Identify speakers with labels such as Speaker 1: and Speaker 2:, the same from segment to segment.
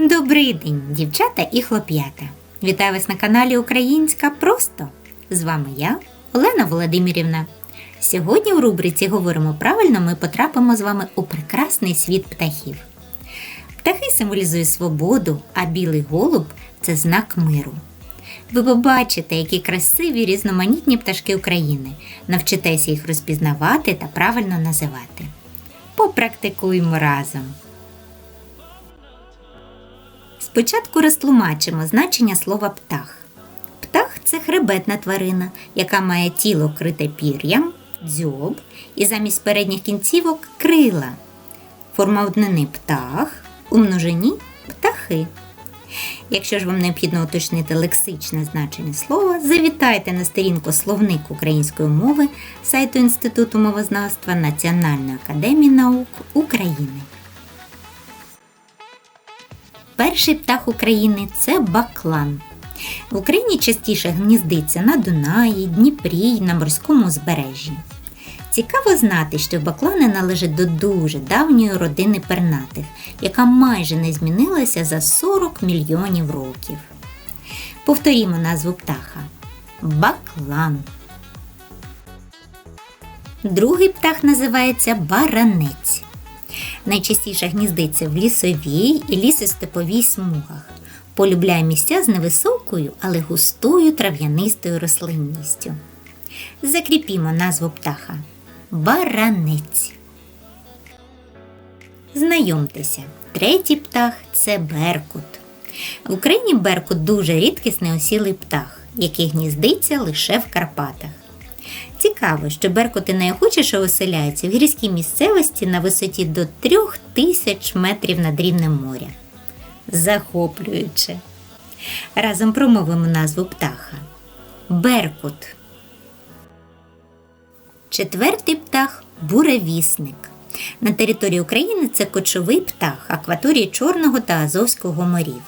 Speaker 1: Добрий день, дівчата і хлоп'ята. Вітаю вас на каналі Українська Просто. З вами я, Олена Володимирівна. Сьогодні у рубриці Говоримо правильно ми потрапимо з вами у прекрасний світ птахів. Птахи символізують свободу, а білий голуб це знак миру. Ви побачите, які красиві різноманітні пташки України. Навчитеся їх розпізнавати та правильно називати. Попрактикуємо разом. Спочатку розтлумачимо значення слова птах. Птах це хребетна тварина, яка має тіло крите пір'ям, дзьоб і замість передніх кінцівок крила. Форма однини птах, у множині птахи. Якщо ж вам необхідно уточнити лексичне значення слова, завітайте на сторінку Словник української мови сайту Інституту мовознавства Національної академії наук України. Перший птах України це баклан. В Україні частіше гніздиться на Дунаї, Дніпрі й на морському узбережжі. Цікаво знати, що баклани належать до дуже давньої родини пернатих, яка майже не змінилася за 40 мільйонів років. Повторімо назву птаха баклан. Другий птах називається баранець. Найчастіше гніздиться в лісовій і лісостеповій смугах. Полюбляє місця з невисокою, але густою трав'янистою рослинністю. Закріпімо назву птаха баранець. Знайомтеся, третій птах це беркут. В Україні беркут дуже рідкісний осілий птах, який гніздиться лише в Карпатах. Цікаво, що беркути найохочіше оселяються в гірській місцевості на висоті до 3000 метрів над рівнем моря. Захоплююче. Разом промовимо назву птаха. Беркут. Четвертий птах буревісник. На території України це кочовий птах акваторії Чорного та Азовського морів.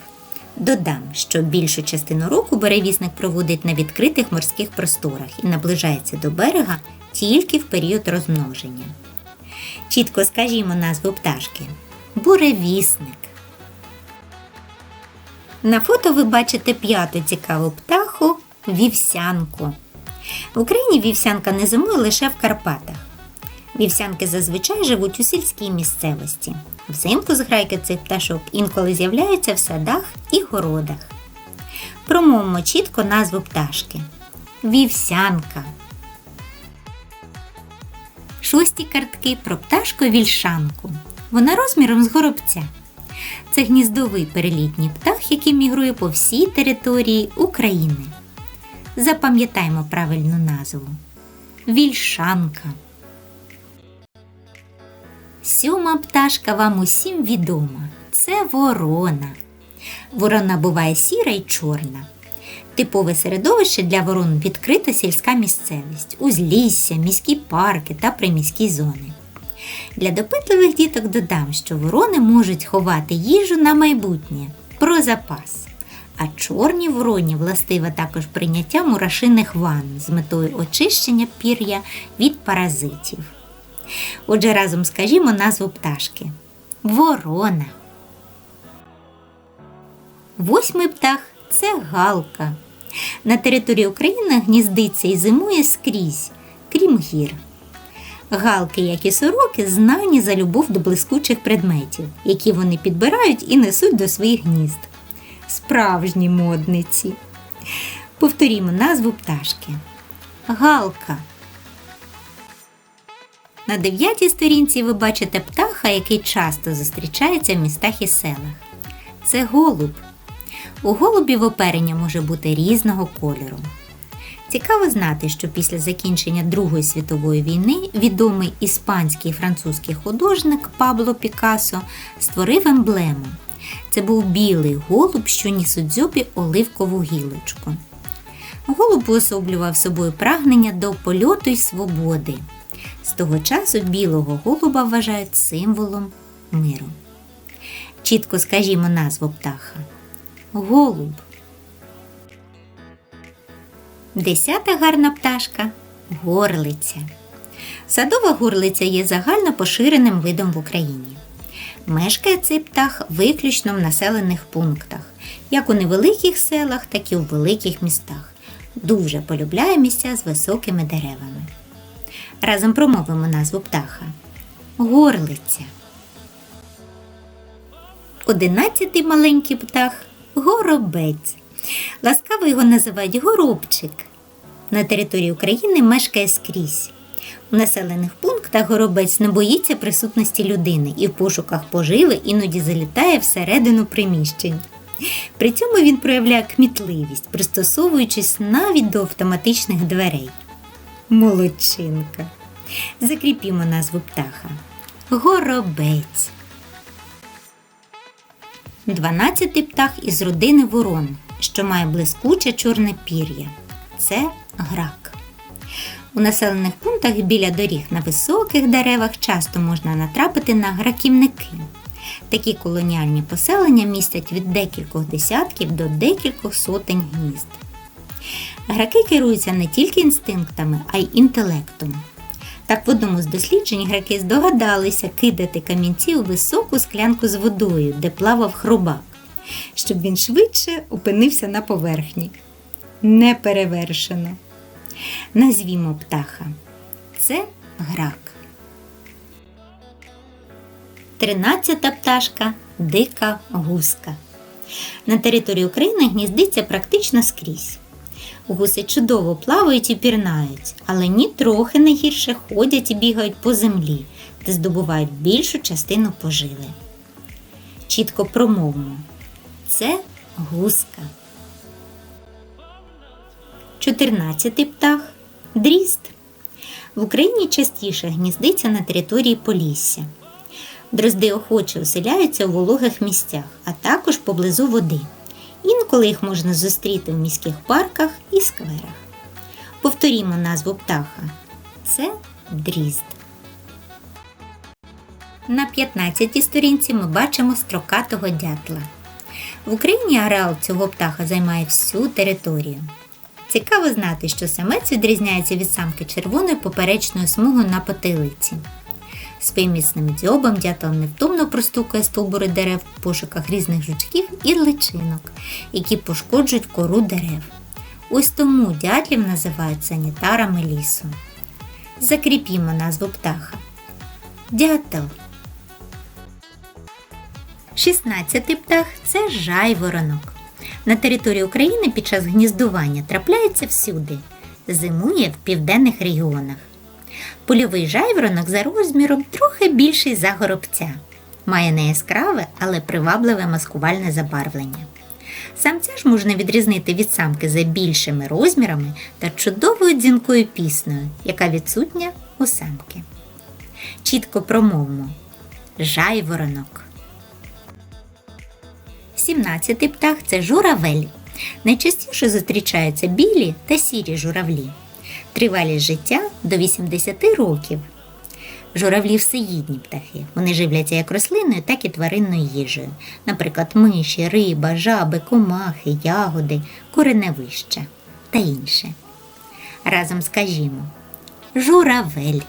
Speaker 1: Додам, що більшу частину року буревісник проводить на відкритих морських просторах і наближається до берега тільки в період розмноження. Чітко скажімо назву пташки буревісник. На фото ви бачите п'яту цікаву птаху вівсянку. В Україні вівсянка не зимує лише в Карпатах. Вівсянки зазвичай живуть у сільській місцевості. Взимку зграйки цих пташок інколи з'являються в садах і городах. Промовимо чітко назву пташки. Вівсянка. Шості картки про пташку вільшанку. Вона розміром з горобця. Це гніздовий перелітній птах, який мігрує по всій території України. Запам'ятаймо правильну назву. Вільшанка. Сьома пташка вам усім відома. Це ворона. Ворона буває сіра й чорна. Типове середовище для ворон відкрита сільська місцевість, узлісся, міські парки та приміські зони. Для допитливих діток додам, що ворони можуть ховати їжу на майбутнє про запас. А чорній вороні властиве також прийняття мурашиних ванн з метою очищення пір'я від паразитів. Отже, разом скажімо назву пташки Ворона. Восьмий птах це галка. На території України гніздиться і зимує скрізь, крім гір. Галки, як і сороки, знані за любов до блискучих предметів, які вони підбирають і несуть до своїх гнізд. Справжні модниці. Повторімо назву пташки. Галка. На дев'ятій сторінці ви бачите птаха, який часто зустрічається в містах і селах. Це голуб. У голубів оперення може бути різного кольору. Цікаво знати, що після закінчення Другої світової війни відомий іспанський і французький художник Пабло Пікассо створив емблему. Це був білий голуб, що ніс у дзьобі оливкову гілочку. Голуб уособлював собою прагнення до польоту й свободи. З того часу білого голуба вважають символом миру. Чітко скажімо назву птаха. Голуб. Десята гарна пташка горлиця. Садова горлиця є загально поширеним видом в Україні. Мешкає цей птах виключно в населених пунктах, як у невеликих селах, так і у великих містах. Дуже полюбляє місця з високими деревами. Разом промовимо назву птаха. Горлиця. Одинадцятий маленький птах горобець. Ласкаво його називають горобчик. На території України мешкає скрізь. У населених пунктах горобець не боїться присутності людини і в пошуках поживи іноді залітає всередину приміщень. При цьому він проявляє кмітливість, пристосовуючись навіть до автоматичних дверей. Молодчинка. Закріпімо назву птаха. Горобець. Дванадцятий птах із родини ворон, що має блискуче чорне пір'я. Це грак. У населених пунктах біля доріг на високих деревах часто можна натрапити на граківники. Такі колоніальні поселення містять від декількох десятків до декількох сотень гнізд. Граки керуються не тільки інстинктами, а й інтелектом. Так в одному з досліджень граки здогадалися кидати камінці у високу склянку з водою, де плавав хробак, щоб він швидше опинився на поверхні. Не перевершено. Назвімо птаха. Це грак. Тринадцята пташка дика гуска. На території України гніздиться практично скрізь. Гуси чудово плавають і пірнають, але ні трохи не гірше ходять і бігають по землі, де здобувають більшу частину поживи. Чітко промовмо. Це гуска. Чотирнадцятий птах дріст. В Україні частіше гніздиться на території Полісся. Дрозди охоче оселяються у вологих місцях, а також поблизу води. Інколи їх можна зустріти в міських парках і скверах. Повторімо назву птаха. Це дрізд. На 15-й сторінці ми бачимо строкатого дятла. В Україні ареал цього птаха займає всю територію. Цікаво знати, що самець відрізняється від самки червоною поперечною смугою на потилиці. Своїм міцним дзьобом дятел невтомно простукає стовбури дерев в пошуках різних жучків і личинок, які пошкоджують кору дерев. Ось тому дятлів називають санітарами лісу. Закріпімо назву птаха. Дятел. 16 птах це жайворонок. На території України під час гніздування трапляється всюди. Зимує в південних регіонах. Польовий жайворонок за розміром трохи більший за горобця. Має не яскраве, але привабливе маскувальне забарвлення. Самця ж можна відрізнити від самки за більшими розмірами та чудовою дзвінкою піснею, яка відсутня у самки. Чітко промовмо. Жайворонок. 17-й птах це журавель. Найчастіше зустрічаються білі та сірі журавлі. Тривалість життя до 80 років. Журавлі всеїдні птахи. Вони живляться як рослинною, так і тваринною їжею. Наприклад, миші, риба, жаби, комахи, ягоди, кореневища та інше. Разом скажімо журавель.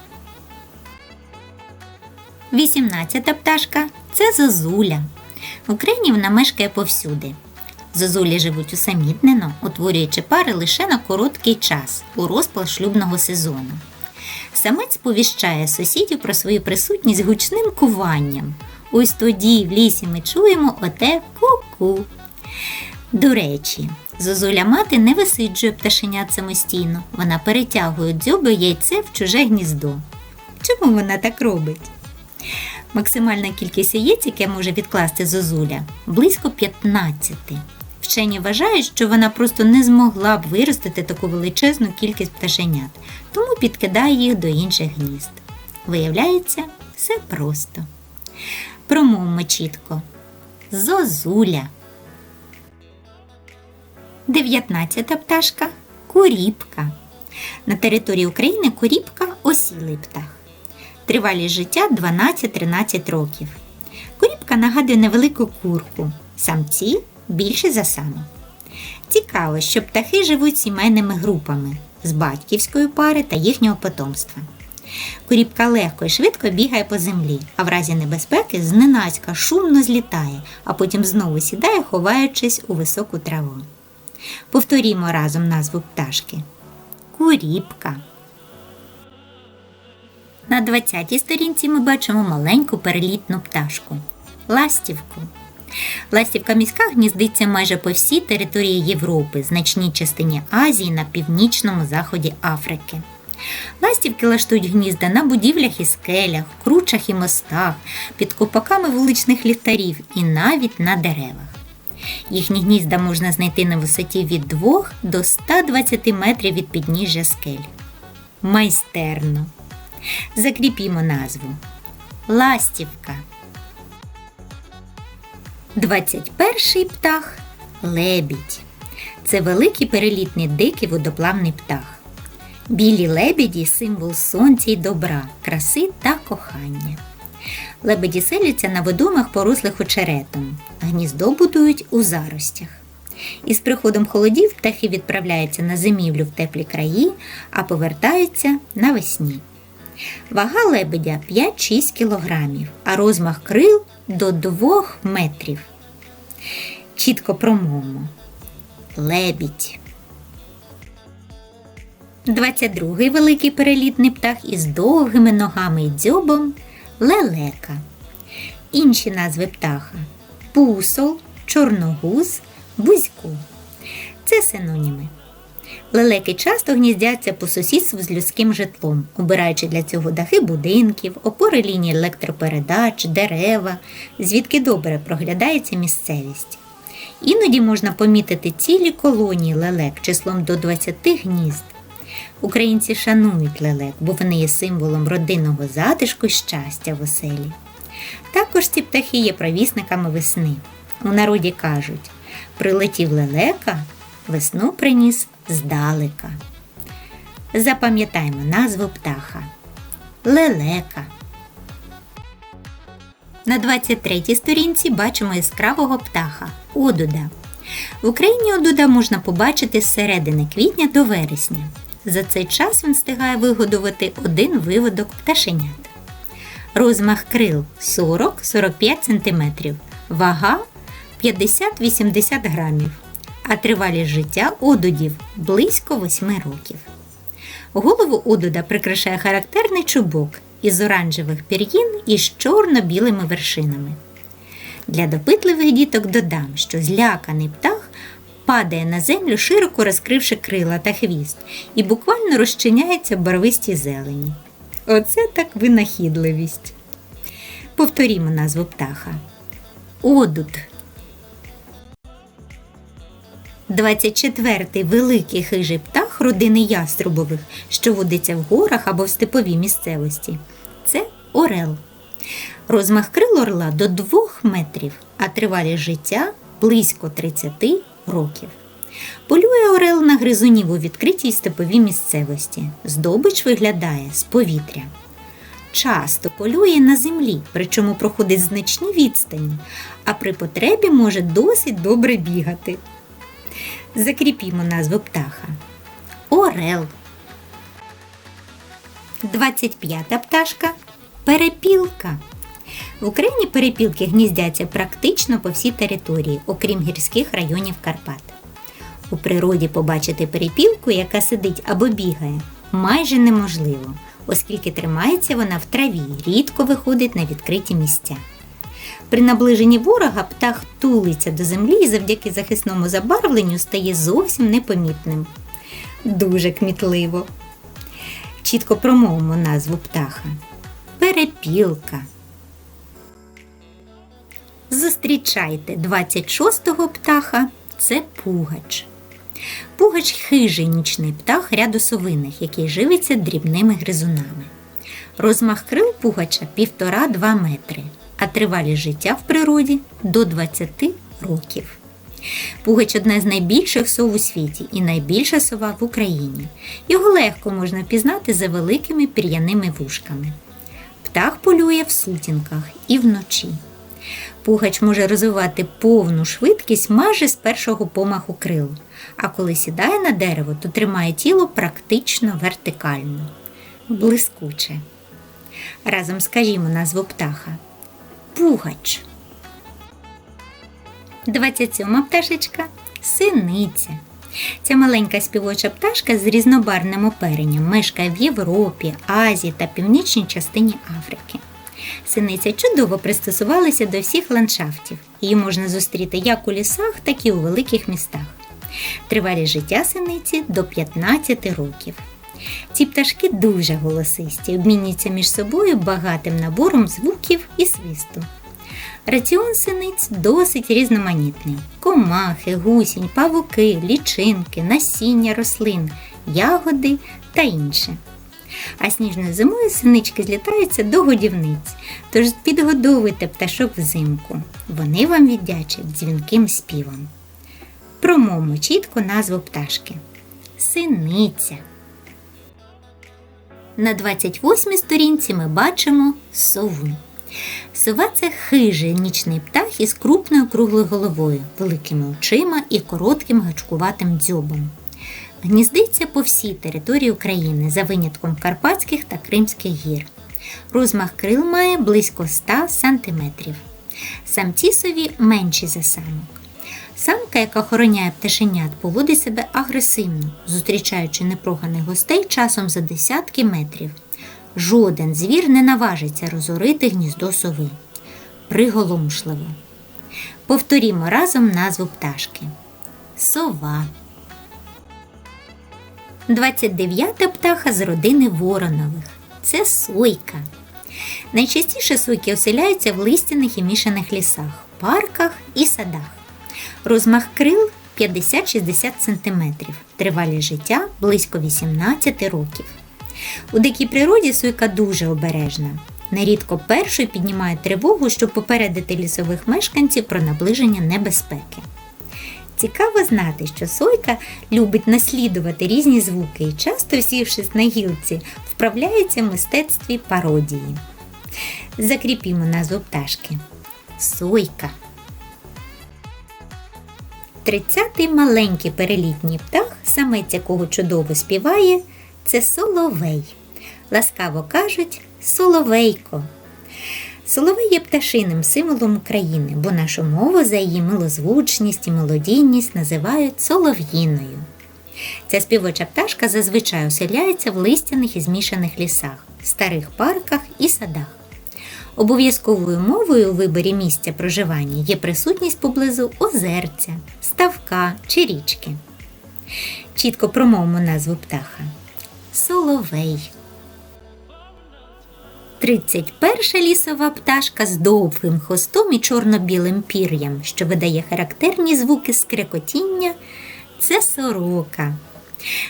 Speaker 1: 18 пташка це зозуля. В Україні вона мешкає повсюди. Зозулі живуть усамітнено, утворюючи пари лише на короткий час у розпал шлюбного сезону. Самець повіщає сусідів про свою присутність гучним куванням. Ось тоді в лісі ми чуємо оте ку-ку. До речі, зозуля мати не висиджує пташенят самостійно, вона перетягує дзьоби яйце в чуже гніздо. Чому вона так робить? Максимальна кількість яєць, яке може відкласти зозуля, близько 15. Вчені вважають, що вона просто не змогла б виростити таку величезну кількість пташенят, тому підкидає їх до інших гнізд. Виявляється, все просто. Промовимо чітко. Зозуля. 19 пташка куріпка. На території України куріпка осілий птах. Тривалість життя 12-13 років. Куріпка нагадує невелику курку. Самці більше за самок. Цікаво, що птахи живуть сімейними групами з батьківської пари та їхнього потомства. Куріпка легко і швидко бігає по землі, а в разі небезпеки зненацька шумно злітає, а потім знову сідає, ховаючись у високу траву. Повторімо разом назву пташки. Куріпка. На 20-й сторінці ми бачимо маленьку перелітну пташку ластівку. Ластівка міська гніздиться майже по всій території Європи, значній частині Азії на північному заході Африки. Ластівки лаштують гнізда на будівлях і скелях, кручах і мостах, під копаками вуличних ліхтарів і навіть на деревах. Їхні гнізда можна знайти на висоті від 2 до 120 метрів від підніжжя скель. Майстерно. Закріпімо назву. Ластівка. 21 птах лебідь. Це великий перелітний дикий водоплавний птах. Білі лебеді символ сонця й добра, краси та кохання. Лебеді селяться на водомах, порослих очеретом. Гніздо будують у заростях. Із приходом холодів птахи відправляються на зимівлю в теплі краї, а повертаються навесні. Вага лебедя 5-6 кілограмів, а розмах крил до 2 метрів. Чітко промовимо. Лебідь. 22-й великий перелітний птах із довгими ногами і дзьобом лелека. Інші назви птаха пусол, чорногуз, бузько. Це синоніми. Лелеки часто гніздяться по сусідству з людським житлом, обираючи для цього дахи будинків, опори лінії електропередач, дерева, звідки добре проглядається місцевість. Іноді можна помітити цілі колонії лелек числом до 20 гнізд. Українці шанують лелек, бо вони є символом родинного затишку і щастя в оселі. Також ці птахи є провісниками весни. У народі кажуть прилетів лелека, весну приніс здалека. Запам'ятаймо назву птаха. Лелека. На 23-й сторінці бачимо яскравого птаха одуда. В Україні одуда можна побачити з середини квітня до вересня. За цей час він встигає вигодувати один виводок пташенят. Розмах крил 40-45 см, вага 50-80 грамів, а тривалість життя одудів близько 8 років. Голову одуда прикрашає характерний чубок із оранжевих пір'їн із чорно-білими вершинами. Для допитливих діток додам, що зляканий птах падає на землю, широко розкривши крила та хвіст, і буквально розчиняється в барвистій зелені. Оце так винахідливість. Повторімо назву птаха. Одуд. 24-й великий хижий птах родини яструбових, що водиться в горах або в степовій місцевості. Це орел. Розмах крил орла до 2 метрів, а тривалість життя близько 30 років. Полює орел на гризунів у відкритій степовій місцевості. Здобич виглядає з повітря. Часто полює на землі, причому проходить значні відстані, а при потребі може досить добре бігати. Закріпімо назву птаха. Орел. 25-та пташка перепілка. В Україні перепілки гніздяться практично по всій території, окрім гірських районів Карпат. У природі побачити перепілку, яка сидить або бігає, майже неможливо, оскільки тримається вона в траві, рідко виходить на відкриті місця. При наближенні ворога птах тулиться до землі і завдяки захисному забарвленню стає зовсім непомітним. Дуже кмітливо. Чітко промовимо назву птаха. Перепілка. Зустрічайте 26-го птаха це пугач. Пугач хижий нічний птах ряду совиних, який живиться дрібними гризунами. Розмах крил пугача 1,5-2 метри, а тривалість життя в природі до 20 років. Пугач одна з найбільших сов у світі і найбільша сова в Україні. Його легко можна впізнати за великими пір'яними вушками. Птах полює в сутінках і вночі. Пугач може розвивати повну швидкість майже з першого помаху крил, а коли сідає на дерево, то тримає тіло практично вертикально. блискуче. Разом скажімо назву птаха. Пугач. 27 пташечка синиця. Ця маленька співоча пташка з різнобарвним оперенням мешкає в Європі, Азії та північній частині Африки. Синиця чудово пристосувалася до всіх ландшафтів. Її можна зустріти як у лісах, так і у великих містах. Тривалість життя синиці до 15 років. Ці пташки дуже голосисті, обмінюються між собою багатим набором звуків і свисту. Раціон синиць досить різноманітний: комахи, гусінь, павуки, лічинки, насіння рослин, ягоди та інше. А сніжною зимою синички злітаються до годівниць, тож підгодовуйте пташок взимку. Вони вам віддячать дзвінким співом. Промовмо чітко назву пташки. Синиця. На 28 сторінці ми бачимо сову. Сова це хижий нічний птах із крупною круглою головою, великими очима і коротким гачкуватим дзьобом. Гніздиться по всій території України за винятком Карпатських та Кримських гір. Розмах крил має близько 100 см. Самці сові менші за самок. Самка, яка охороняє пташенят, поводить себе агресивно, зустрічаючи непроганих гостей часом за десятки метрів. Жоден звір не наважиться розорити гніздо сови. Приголомшливо. Повторімо разом назву пташки. Сова. 29-та птаха з родини воронових. Це сойка. Найчастіше сойки оселяються в листяних і мішаних лісах, парках і садах. Розмах крил 50-60 см. Тривалість життя близько 18 років. У дикій природі сойка дуже обережна. Нерідко першою піднімає тривогу, щоб попередити лісових мешканців про наближення небезпеки. Цікаво знати, що сойка любить наслідувати різні звуки і часто, сівшись на гілці, вправляється в мистецтві пародії. Закріпімо назву пташки. Сойка. Тридцятий маленький перелітній птах, самець якого чудово співає, це соловей. Ласкаво кажуть соловейко. Соловей є пташиним символом України, бо нашу мову за її милозвучність і мелодійність називають солов'їною. Ця співоча пташка зазвичай оселяється в листяних і змішаних лісах, старих парках і садах. Обов'язковою мовою у виборі місця проживання є присутність поблизу озерця, ставка чи річки. Чітко промовимо назву птаха. Соловей. 31 лісова пташка з довгим хвостом і чорно-білим пір'ям, що видає характерні звуки скрекотіння, це сорока.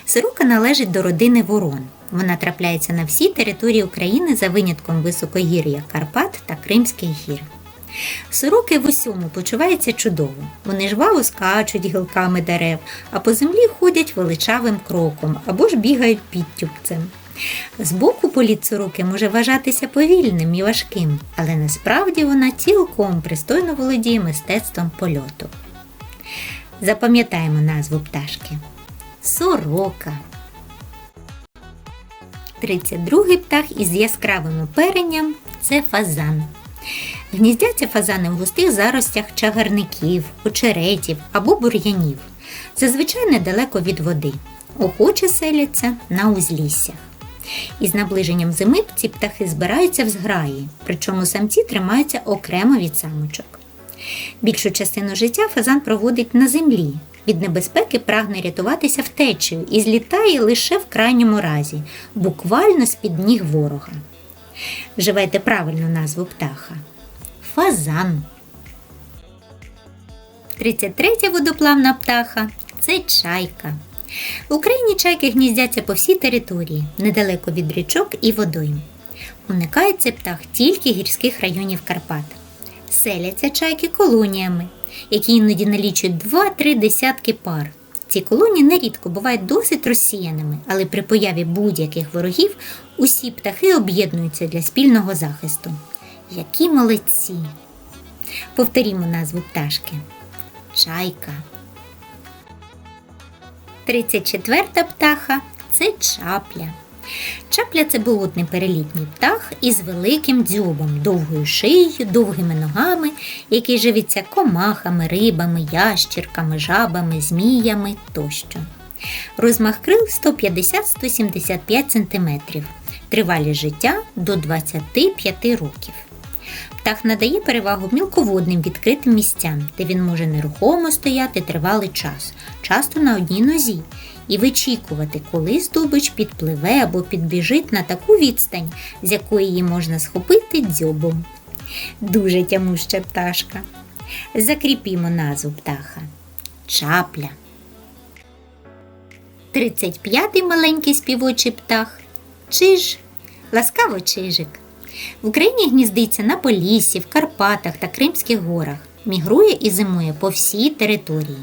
Speaker 1: Сорока належить до родини ворон. Вона трапляється на всій території України за винятком високогір'я Карпат та Кримських гір. Сороки в усьому почуваються чудово. Вони жваво скачуть гілками дерев, а по землі ходять величавим кроком або ж бігають підтюпцем. Збоку політ сороки може вважатися повільним і важким, але насправді вона цілком пристойно володіє мистецтвом польоту. Запам'ятаємо назву пташки. Сорока. 32-й птах із яскравим оперенням це фазан. Гніздяться фазани в густих заростях чагарників, очеретів або бур'янів. Зазвичай недалеко від води. Охоче селяться на узліссях. Із наближенням зими ці птахи збираються в зграї, причому самці тримаються окремо від самочок. Більшу частину життя фазан проводить на землі. Від небезпеки прагне рятуватися втечею і злітає лише в крайньому разі, буквально з-під ніг ворога. Вживайте правильну назву птаха. Фазан. 33 водоплавна птаха це чайка. В Україні чайки гніздяться по всій території, недалеко від річок і водойм. Уникає цей птах тільки гірських районів Карпат. Селяться чайки колоніями, які іноді налічують 2-3 десятки пар. Ці колонії нерідко бувають досить розсіяними, але при появі будь-яких ворогів усі птахи об'єднуються для спільного захисту. Які молодці! Повторімо назву пташки. Чайка. 34 птаха це чапля. Чапля це болотний перелітній птах із великим дзьобом, довгою шиєю, довгими ногами, який живиться комахами, рибами, ящірками, жабами, зміями тощо. Розмах крил 150-175 см. Тривалість життя до 25 років. Птах надає перевагу мілководним відкритим місцям, де він може нерухомо стояти тривалий час, часто на одній нозі, і вичікувати, коли здобич підпливе або підбіжить на таку відстань, з якої її можна схопити дзьобом. Дуже тямуща пташка. Закріпімо назву птаха. Чапля. 35-й маленький співочий птах. Чиж. Ласкаво чижик. В Україні гніздиться на Поліссі, в Карпатах та Кримських горах. Мігрує і зимує по всій території.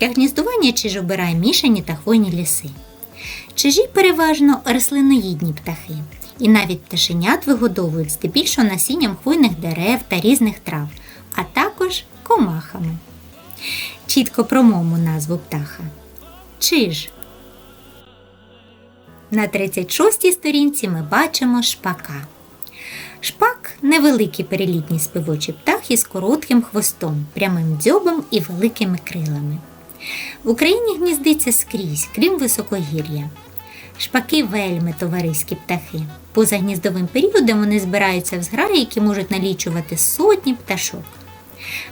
Speaker 1: Для гніздування чиж обирає мішані та хвойні ліси. Чижі переважно рослиноїдні птахи, і навіть пташенят вигодовують здебільшого насінням хвойних дерев та різних трав, а також комахами. Чітко промовимо назву птаха. Чиж. На 36-й сторінці ми бачимо шпака. Шпак невеликий перелітній співочий птах із коротким хвостом, прямим дзьобом і великими крилами. В Україні гніздиться скрізь, крім високогір'я. Шпаки вельми товариські птахи. Поза гніздовим періодом вони збираються в зграї, які можуть налічувати сотні пташок.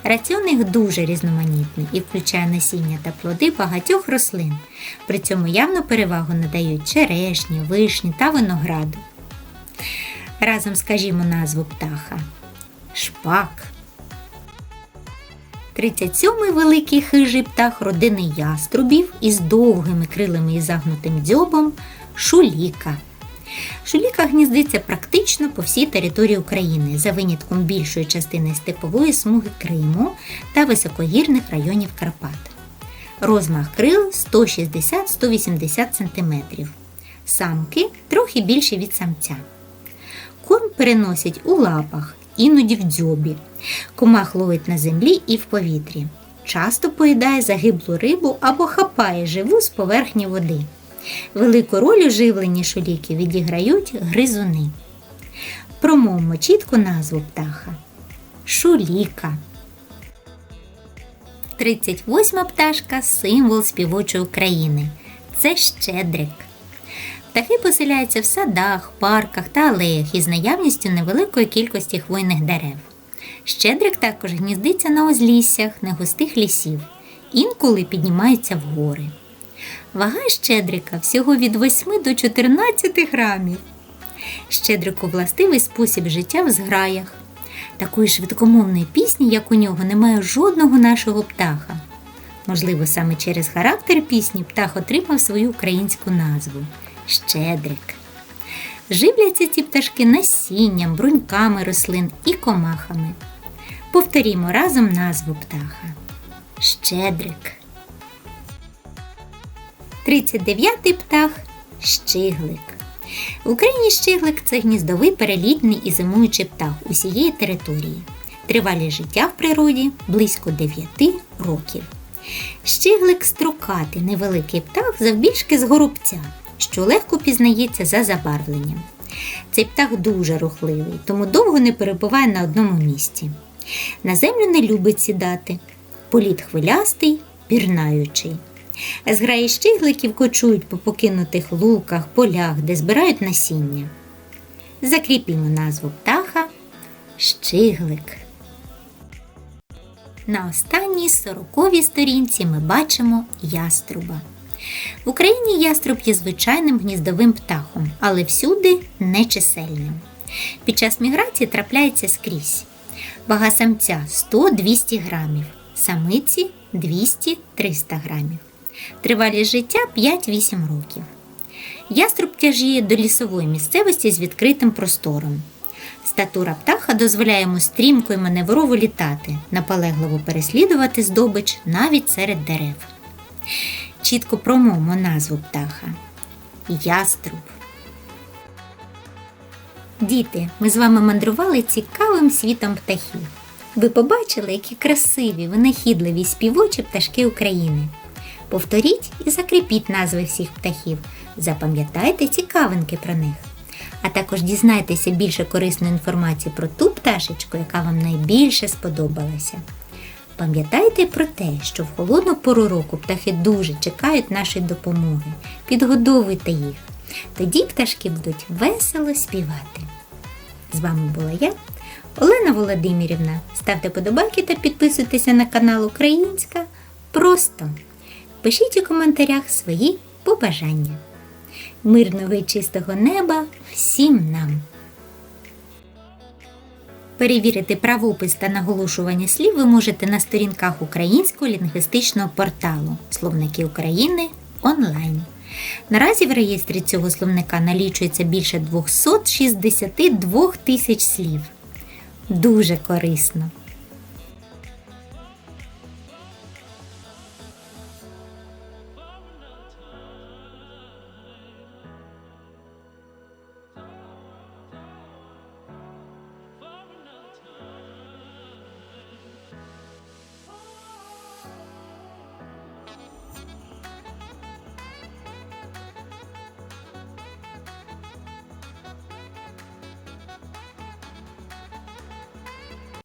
Speaker 1: Раціон їх дуже різноманітний і включає насіння та плоди багатьох рослин. При цьому явну перевагу надають черешні, вишні та винограду. Разом скажімо назву птаха. Шпак. 37-й великий хижий птах родини яструбів із довгими крилами і загнутим дзьобом шуліка. Шуліка гніздиться практично по всій території України, за винятком більшої частини степової смуги Криму та високогірних районів Карпат. Розмах крил 160-180 см. Самки трохи більші від самця. Переносять у лапах, іноді в дзьобі. Комах ловить на землі і в повітрі. Часто поїдає загиблу рибу або хапає живу з поверхні води. Велику роль у живленні шуліки відіграють гризуни. Промовимо чітко назву птаха. Шуліка. 38 пташка символ співочої України. Це щедрик. Птахи поселяються в садах, парках та алеях із наявністю невеликої кількості хвойних дерев. Щедрик також гніздиться на озліссях, негустих лісів, інколи піднімається в гори. Вага щедрика всього від 8 до 14 грамів. Щедрику властивий спосіб життя в зграях. Такої швидкомовної пісні, як у нього, немає жодного нашого птаха. Можливо, саме через характер пісні птах отримав свою українську назву щедрик. Живляться ці пташки насінням, бруньками рослин і комахами. Повторімо разом назву птаха. Щедрик. 39-й птах щиглик. В Україні щиглик це гніздовий перелітний і зимуючий птах усієї території. Тривалість життя в природі близько 9 років. Щиглик строкатий невеликий птах завбільшки з горобця, що легко пізнається за забарвленням. Цей птах дуже рухливий, тому довго не перебуває на одному місці. На землю не любить сідати. Політ хвилястий, пірнаючий. Зграї щигликів кочують по покинутих луках, полях, де збирають насіння. Закріпімо назву птаха щиглик. На останній сороковій сторінці ми бачимо яструба. В Україні яструб є звичайним гніздовим птахом, але всюди нечисельним. Під час міграції трапляється скрізь. Вага самця 100-200 грамів, самиці 200-300 грамів. Тривалість життя 5-8 років. Яструб тяжіє до лісової місцевості з відкритим простором. Статура птаха дозволяє йому стрімко і маневрово літати, наполегливо переслідувати здобич навіть серед дерев. Чітко промовимо назву птаха. Яструб. Діти, ми з вами мандрували цікавим світом птахів. Ви побачили, які красиві, винахідливі співочі пташки України. Повторіть і закріпіть назви всіх птахів, Запам'ятайте цікавинки про них. А також дізнайтеся більше корисної інформації про ту пташечку, яка вам найбільше сподобалася. Пам'ятайте про те, що в холодну пору року птахи дуже чекають нашої допомоги. Підгодовуйте їх. Тоді пташки будуть весело співати. З вами була я, Олена Володимирівна. Ставте подобайки та підписуйтеся на канал Українська. Просто пишіть у коментарях свої побажання. Мирного і чистого неба всім нам! Перевірити правопис та наголошування слів ви можете на сторінках українського лінгвістичного порталу Словники України онлайн. Наразі в реєстрі цього словника налічується більше 262 тисяч слів. Дуже корисно!